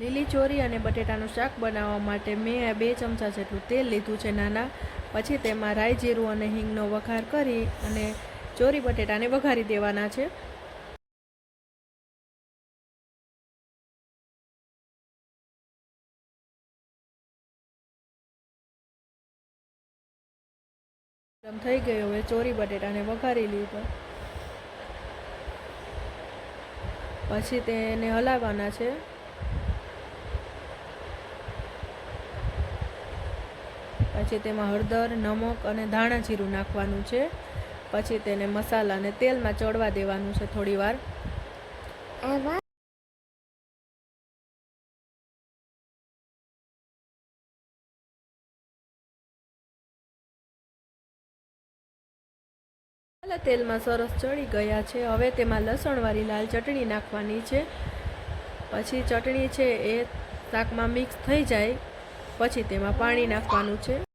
લીલી ચોરી અને બટેટાનું શાક બનાવવા માટે મેં બે ચમચા જેટલું તેલ લીધું છે, નાના. પછી તેમાં રાઈ જીરું અને હિંગનો વઘાર કરી અને ચોરી બટેટાને વઘારી દેવાના છે. થઈ ગયો, હવે ચોરી બટેટાને વઘારી લીધો. પછી તેને હલાવવાના છે. પછી તેમાં હળદર, નમક અને ધાણા જીરું નાખવાનું છે. પછી તેને મસાલાને તેલમાં ચડવા દેવાનું છે થોડી વાર એમાં તેલમાં સરસ ચડી ગયા છે. હવે તેમાં લસણવાળી લાલ ચટણી નાખવાની છે. પછી ચટણી છે એ શાકમાં મિક્સ થઈ જાય. પછી તેમાં પાણી નાખવાનું છે.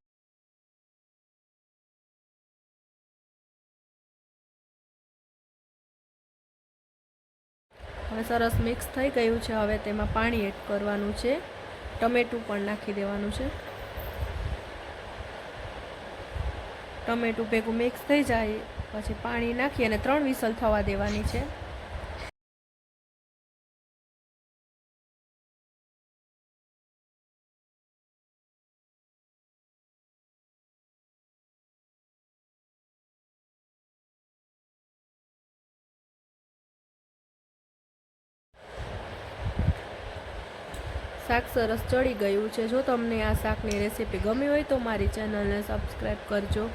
હવે સરસ મિક્સ થઈ ગયું છે. હવે તેમાં પાણી એડ કરવાનું છે. ટમેટું પણ નાખી દેવાનું છે. ટમેટું ભેગું મિક્સ થઈ જાય, પછી પાણી નાખી અને ત્રણ વિસલ થવા દેવાની છે. શાક સરસ ચડી ગયું છે. જો તમને આ શાકની રેસીપી ગમી હોય તો મારી ચેનલને સબસ્ક્રાઈબ કરજો.